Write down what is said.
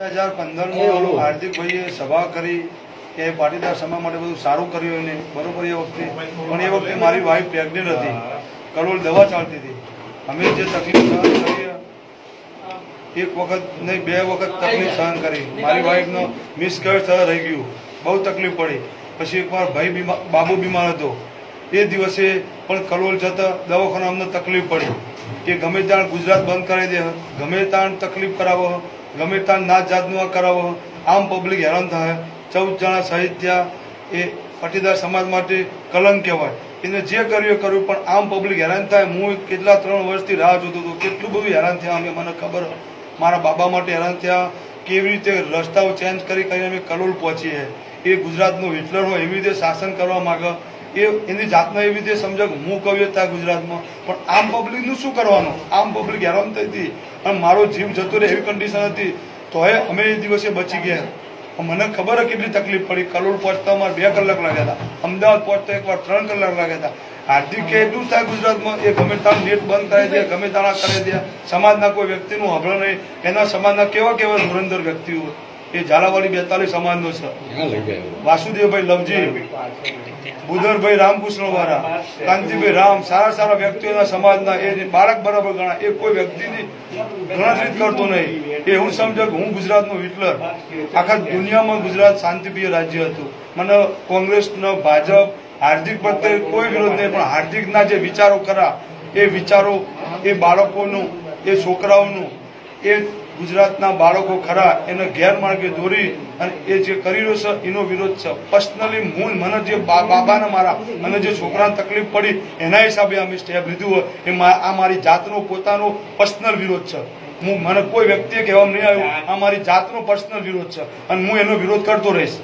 બે હજાર પંદરમાં હાર્દિકભાઈએ સભા કરી કે પાટીદાર સમાજ માટે બધું સારું કર્યું એને. બરોબર એ વખતે. પણ એ વખતે મારી વાઈફ પ્રેગ્નેન્ટ હતી. કરોડ દવા ચાલતી હતી. અમે જે તકલીફ સહન કરી એક વખત નહીં બે વખત તકલીફ સહન કરી. મારી વાઈફનો મિસકેર થવા રહી ગયું. બહુ તકલીફ પડી. પછી એકવાર ભાઈ બીમાર બાબુ બીમાર હતો. એ દિવસે પણ કલોલ જતા દવાખાના અમને તકલીફ પડી કે ગમે ત્યાં ગુજરાત બંધ કરાવી દે ગમે ત્યાં તકલીફ કરાવો. ગમે ત્યાં ના જાતનું આ કરાવો. આમ પબ્લિક હેરાન થાય. ચૌદ જણા થયા એ પાટીદાર સમાજ માટે કલંક કહેવાય. એને જે કર્યું એ કર્યું, પણ આમ પબ્લિક હેરાન થાય. હું કેટલા ત્રણ વર્ષથી રાહ જોતો હતો. કેટલું બધું હેરાન થયા અમે. મને ખબર મારા બાબા માટે હેરાન થયા. કેવી રીતે રસ્તાઓ ચેન્જ કરી કરીને અમે કલોલ પહોંચીએ. એ ગુજરાતનો હિટલર હોય એવી રીતે શાસન કરવા માંગે. એ એની જાતને એવી રીતે સમજો કે હું કવિ ત્યાં ગુજરાતમાં, પણ આમ પબ્લિકનું શું કરવાનું? આમ પબ્લિક હેરાન થઈ હતી. અને મારો જીવ જતો રહે એવી કન્ડિશન હતી. તોય અમે એ દિવસે બચી ગયા. મને ખબર કેટલી તકલીફ પડી. કલોલ પહોંચતા અમારે બે કલાક લાગ્યા હતા. અમદાવાદ પહોંચતા એકવાર ત્રણ કલાક લાગ્યા હતા. હાર્દિક કે એટલું થાય ગુજરાતમાં, એ ગમે ત્યાં નેટ બંધ કરી દે ગમે તાણા કરે દે સમાજના કોઈ વ્યક્તિનું હભળ નહીં. એના સમાજના કેવા કેવા ધુરંધર વ્યક્તિઓ એ ઝાલાવાડી બેતાલીસ સમાજનો છે. વાસુદેવભાઈ લવજી બુધરભાઈ રામકૃષ્ણ વાળા કાંતિભાઈ રામ સારા સારા વ્યક્તિઓના સમાજના એ બાળક બરાબર ગણા એ કોઈ વ્યક્તિની ગણતરી કરતો નહીં. એ હું સમજો કે હું ગુજરાતનો હિટલર. આખા દુનિયામાં ગુજરાત શાંતિપ્રિય રાજ્ય હતું. મને કોંગ્રેસનો ભાજપ હાર્દિક પ્રત્યે કોઈ વિરોધ નહીં પણ હાર્દિકના જે વિચારો ખરા એ વિચારો એ બાળકોનું એ છોકરાઓનું એ ગુજરાતના બાળકો ખરા એને ગેરમાર્ગે દોરી અને એ જે કરી રહ્યો છે, એનો વિરોધ છે. પર્સનલી હું મને જે બાબાને મારા અને જે છોકરાને તકલીફ પડી, એના હિસાબે અમે સ્ટેપ લીધું હોય. એ આ મારી જાતનો પોતાનો પર્સનલ વિરોધ છે. હું, મને કોઈ વ્યક્તિએ કહેવામાં નહીં આવ્યું, આ મારી જાતનો પર્સનલ વિરોધ છે. અને હું એનો વિરોધ કરતો રહીશ.